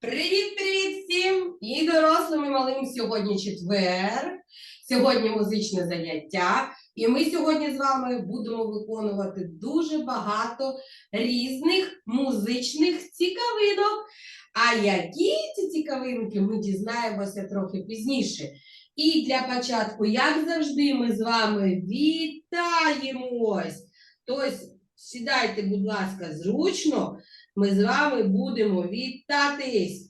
Привіт-привіт всім! І дорослим, і малим сьогодні четвер. Сьогодні музичне заняття. І ми сьогодні з вами будемо виконувати дуже багато різних музичних цікавинок. А які ці цікавинки, ми дізнаємося трохи пізніше. І для початку, як завжди, ми з вами вітаємось. Тобто, сідайте, будь ласка, зручно. Ми з вами будемо вітатись.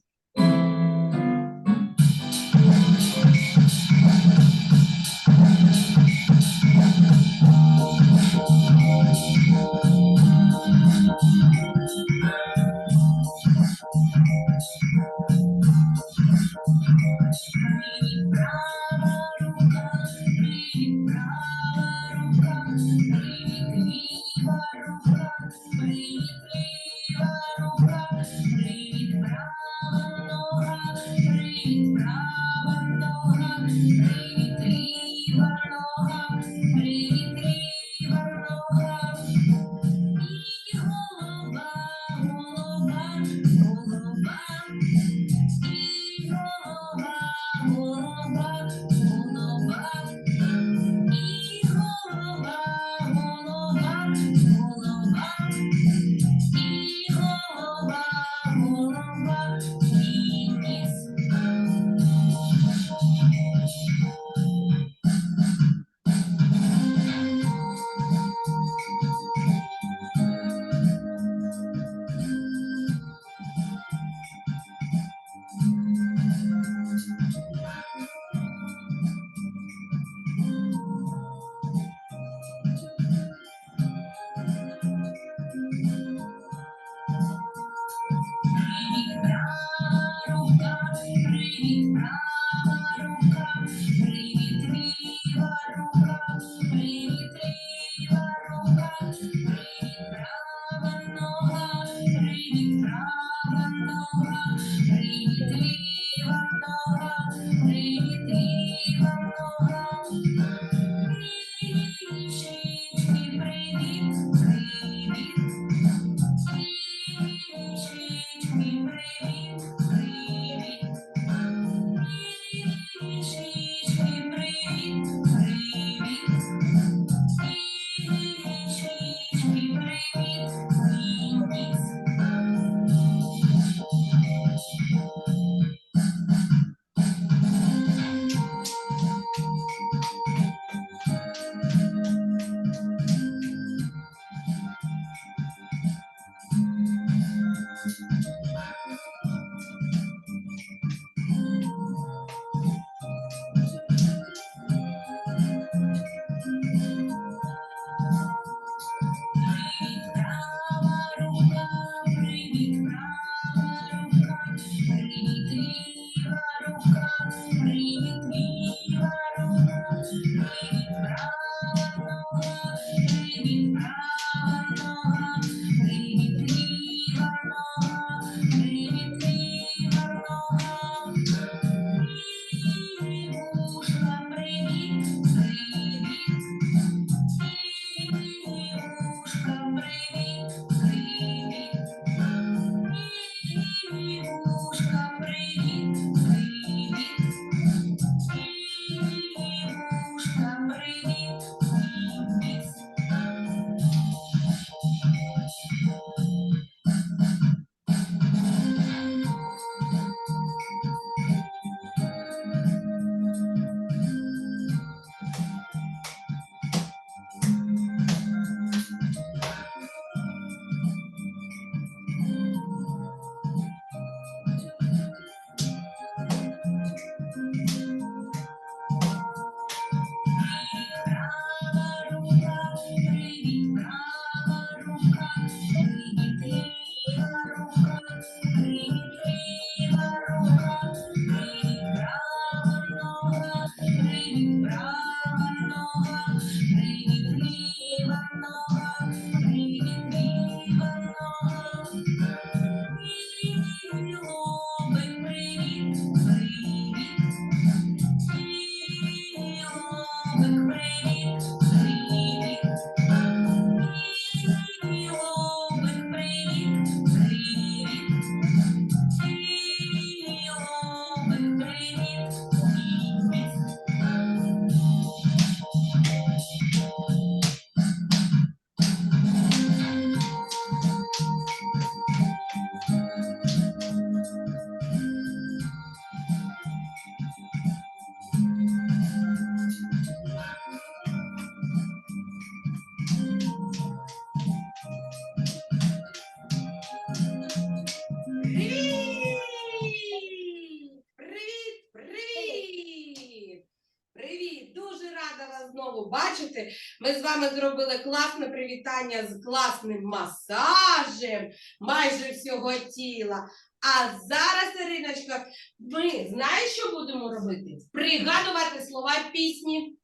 Бачите, ми з вами зробили класне привітання з класним масажем майже всього тіла. А зараз, Іриночка, ми знаєш, що будемо робити? Пригадувати слова пісні,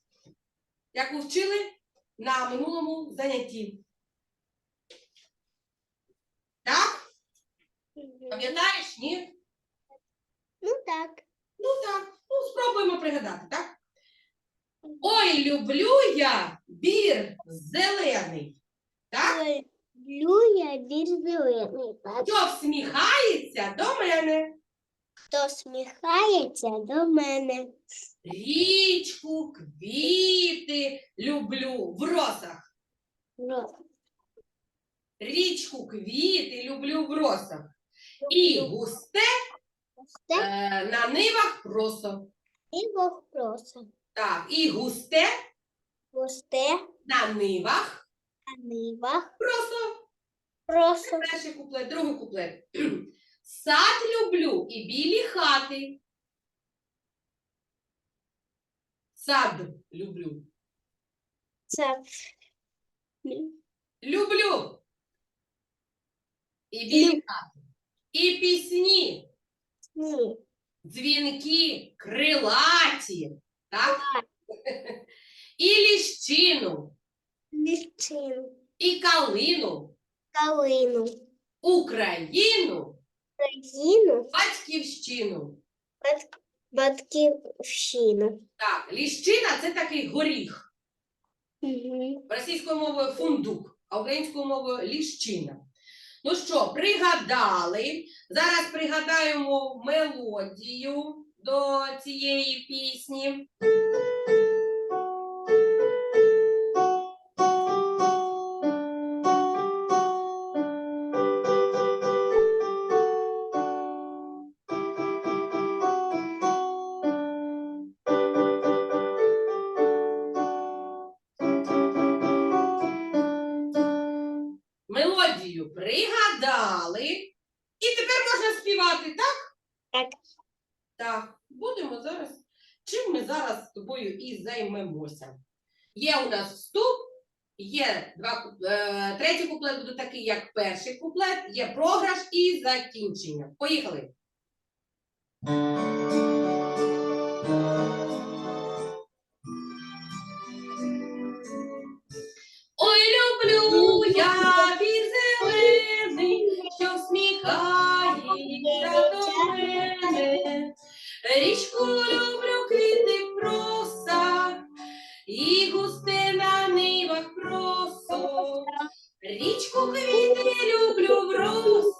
яку вчили на минулому занятті. Так? Пам'ятаєш? Ні? Ну так. Ну так, ну спробуємо пригадати, так? Ой, люблю я бір зелений, так? Люблю я бір зелений. Так. Що всміхається до мене. Хто сміхається до мене. Річку, квіти люблю в росах. Ну, Річку, квіти люблю в росах. І густе Густе е, на нивах просо. і вопроса. Так, і густе Густе на нивах на нивах. просо. Просто Перший куплет, другий куплет. Сад люблю і білі хати. Сад люблю. це Люблю. І білі Лю- хати. І пісні, ні. дзвінки, крилаті. Так? І ліщину, Лічин. і калину, Калину. Україну, Країну. батьківщину. Бат- Батьківщину. Так, ліщина це такий горіх. Угу. Російською мовою фундук, а українською мовою ліщина. Ну що, пригадали? Зараз пригадаємо мелодію до цієї пісні. Мелодію пригадали. І тепер можна співати, так? Так. Так, будемо зараз. Чим ми зараз з тобою і займемося? У нас вступ, є два, е, третій куплет буде такий, як перший куплет, є програш і закінчення. Поїхали. Ой, люблю я бір зелений, що всміхається до мене. Річку люблю квіти люблю в росах,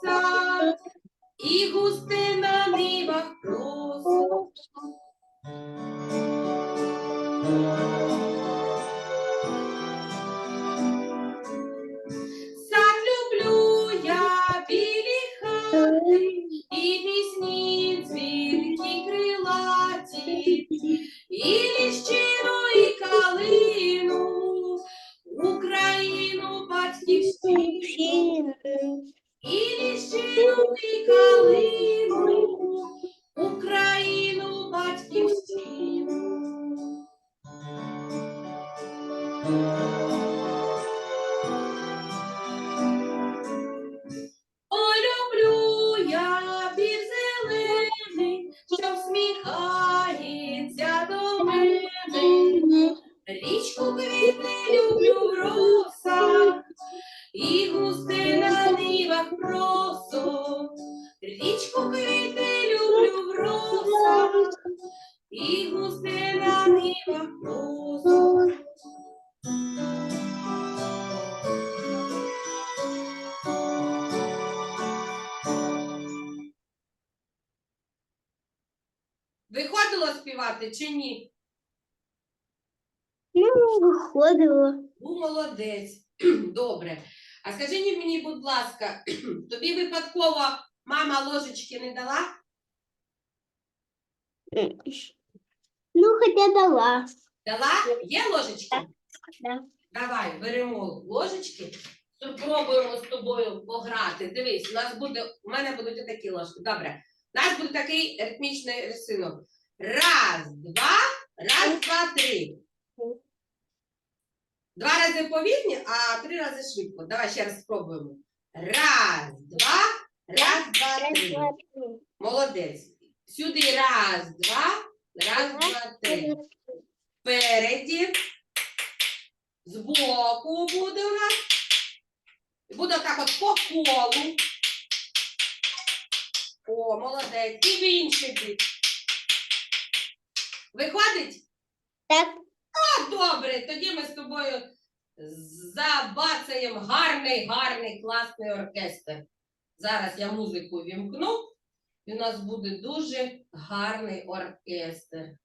Ой, Ну, виходило. Ну, молодець. Добре. А скажи мені, будь ласка, тобі випадково мама ложечки не дала? Ну, хоча дала. Дала? Є ложечки? Да. Давай, беремо ложечки, спробуємо з тобою пограти. Дивись, у нас буде, у мене будуть такі ложки. Добре. У нас буде такий ритмічний рисунок. Раз, два, раз, два, три. Два рази повільні, а три рази швидко. Давай ще раз спробуємо. Раз, два, раз, два, три. Молодець. Сюди раз, два, раз, два, три. Спереді. Збоку буде у нас. Буде так от по колу. О, молодець. І в інший бік. Виходить? Так, Добре, тоді ми з тобою забацаємо гарний, гарний, класний оркестр. Зараз я музику вімкну, і у нас буде дуже гарний оркестр.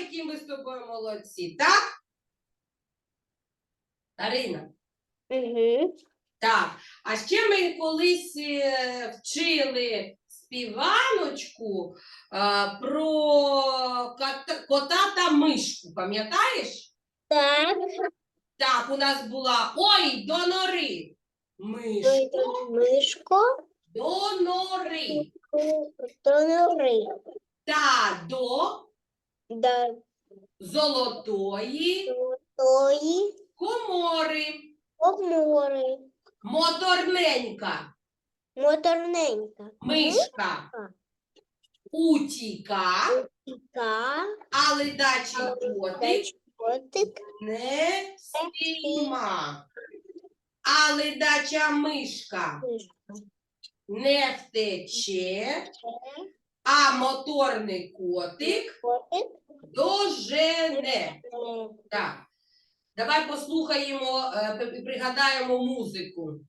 Які ми з тобою молодці, так? Тарина. угу. Так, а ще ми колись е, вчили співаночку е, про кота, кота та мишку, пам'ятаєш? Так, Так, у нас була ой, до нори. Мишку вийду мишко, до нори. до нори, Та до до золотої тої комори. комори, Моторненька. Моторненька, мишка. Утіка, Мишка, а ледачий котик котик, не спійма. А ледача мишка мишка, не втече, а моторний котик котик, дожене. жене. Так. Давай послухаємо е, пригадаємо музику.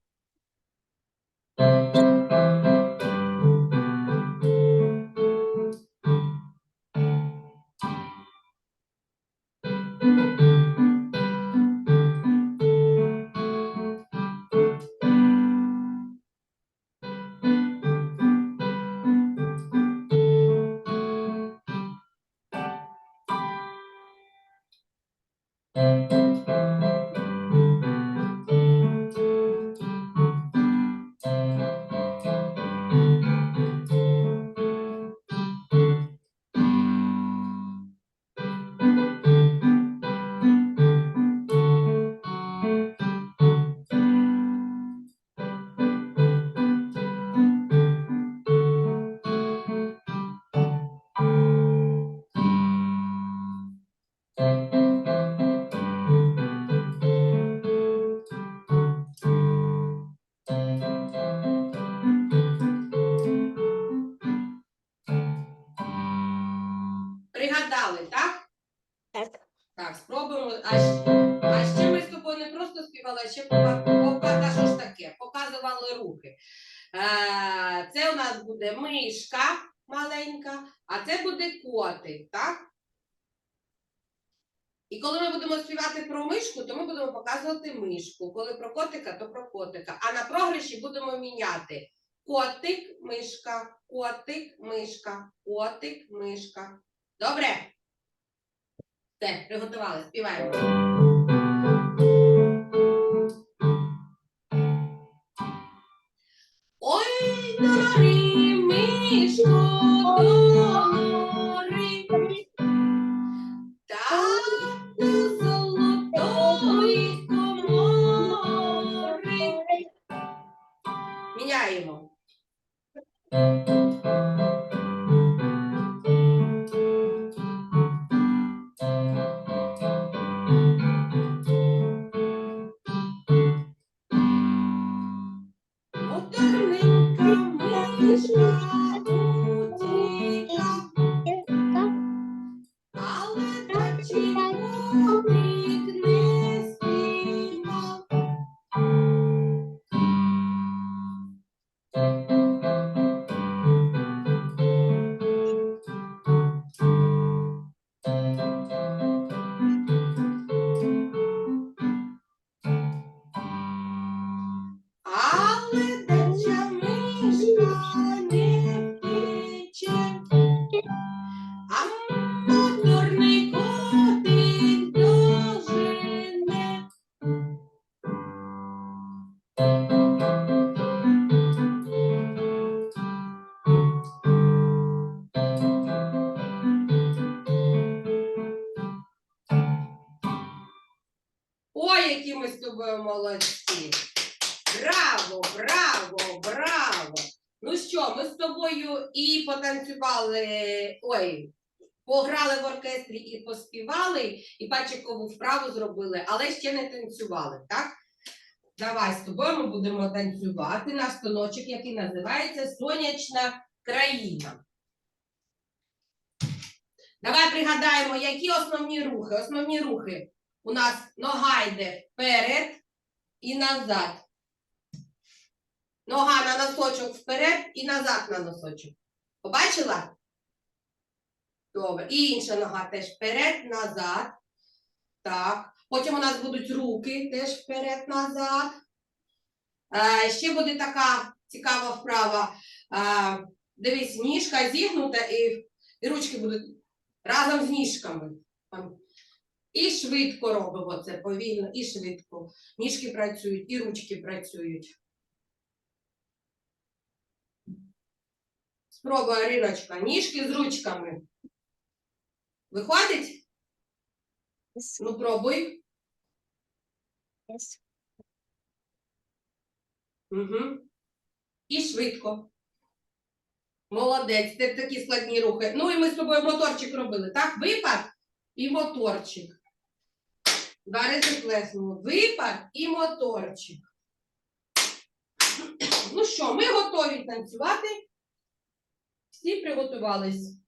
Просто ще та ж таке, показували рухи. Е, це у нас буде мишка маленька, а це буде котик, так? І коли ми будемо співати про мишку, то ми будемо показувати мишку. Коли про котика, то про котика. А на програші будемо міняти котик, мишка, котик, мишка, котик, мишка. Добре? Все, приготували, співаємо. Міняємо. Молодці. Браво, браво, браво. Ну що, ми з тобою і потанцювали, ой, пограли в оркестрі і поспівали, і пачикову вправу зробили, але ще не танцювали, так? Давай з тобою ми будемо танцювати наш станочок, який називається Сонячна країна. Давай пригадаємо, які основні рухи. Основні рухи у нас нога йде вперед і назад. Нога на носочок вперед і назад на носочок. Побачила? Добре. І інша нога теж вперед, назад. Так. Потім у нас будуть руки теж вперед, назад. Е, ще буде така цікава вправа. Е, дивись, ніжка зігнута і, ручки будуть разом з ніжками. І швидко робимо це повільно, і швидко. Ніжки працюють, і ручки працюють. Спробуй, Аріночка, ніжки з ручками. Виходить? Yes, Ну, пробуй. yes. Угу. І швидко. Молодець, це такі складні рухи. Ну і ми з тобою моторчик робили, так? Випад і моторчик. Зараз заплеснемо. Випад і моторчик. Ну що, ми готові танцювати. Всі приготувались.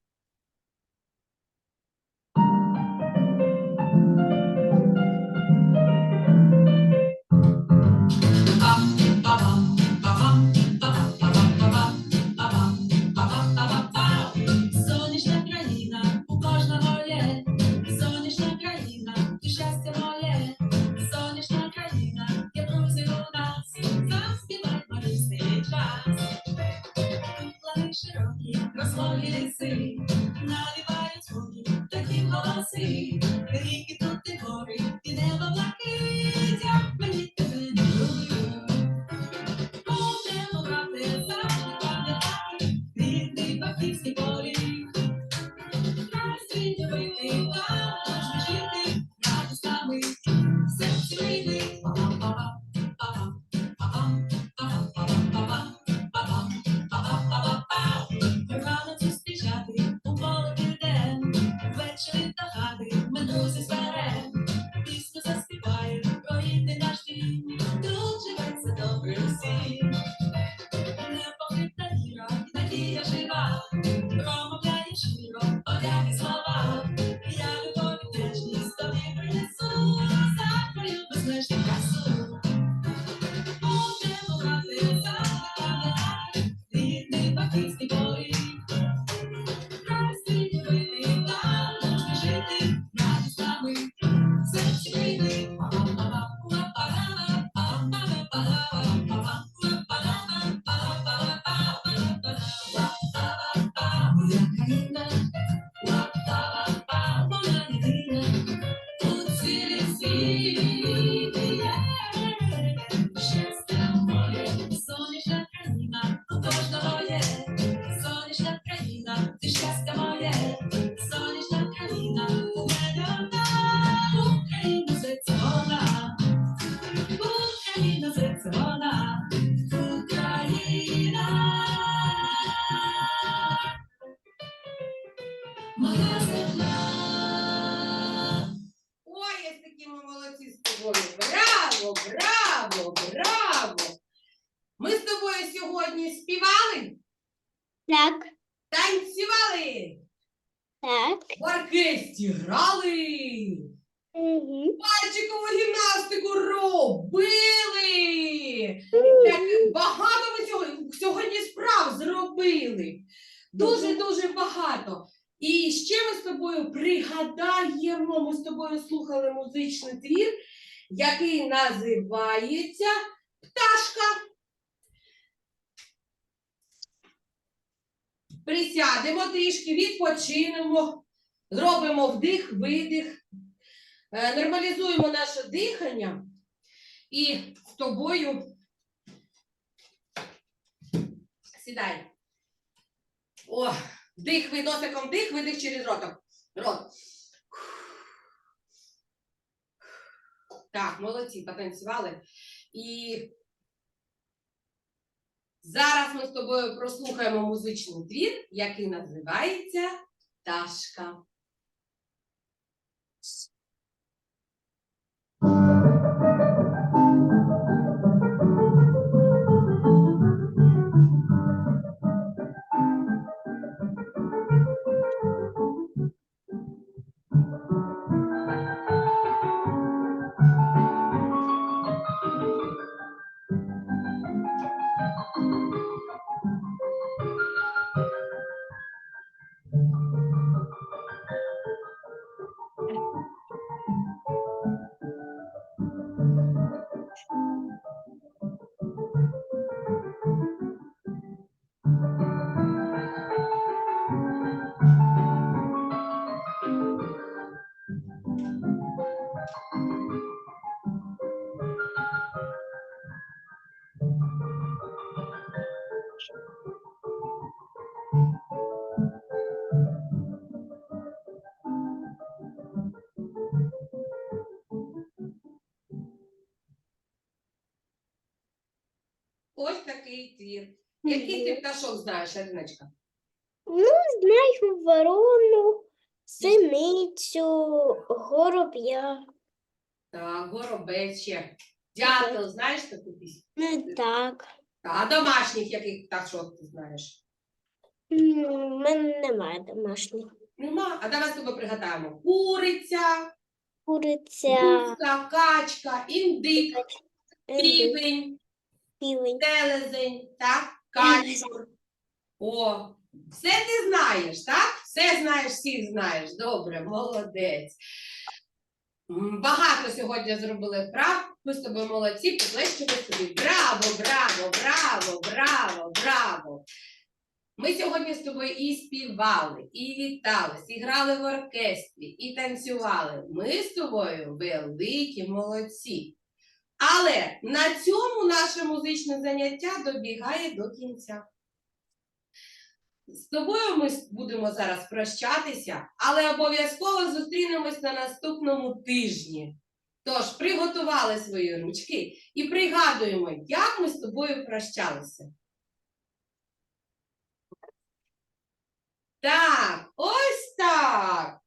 Ми друзі You. Оркестрі грали, Угу. пальчикову гімнастику робили. Так багато ми сьогодні, сьогодні справ зробили. Дуже-дуже багато. І ще ми з тобою пригадаємо, ми з тобою слухали музичний твір, який називається Пташка. Присядемо трішки, відпочинемо, зробимо вдих, видих, е, нормалізуємо наше дихання і з тобою сідай. О, вдих, ви носиком вдих, видих через ротом. Рот. Так, молодці, потанцювали. І зараз ми з тобою прослухаємо музичний твір, який називається Ташка. Твір. Який ти пташок знаєш, Ариночка? Ну, знаю ворону, синицю, гороб'я. Так, горобець ще. Дятел, знаєш таку пісню? Не так. А домашніх яких пташок ти знаєш? М, У мене немає домашніх. Нема. А давай з тобою пригадаємо. Куриця, Куриця, гуска, качка, індик, індик, півень, півень. телезень, так? Качур. О, все ти знаєш, так? Все знаєш, всіх знаєш. Добре, молодець. Багато сьогодні зробили вправ. Ми з тобою молодці, поплещемо собі. Браво, браво, браво, браво, браво. Ми сьогодні з тобою і співали, і вітались, і грали в оркестрі, і танцювали. Ми з тобою великі молодці. Але на цьому наше музичне заняття добігає до кінця. З тобою ми будемо зараз прощатися, але обов'язково зустрінемось на наступному тижні. Тож приготували свої ручки і пригадуємо, як ми з тобою прощалися. Так, ось так.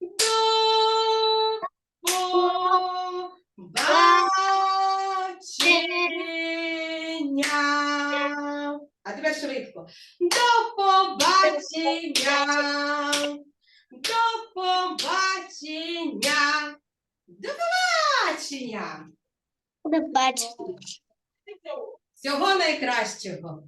До побачення. А тепер швидко. До побачення. До побачення. До побачення. Побачення. Всього найкращого.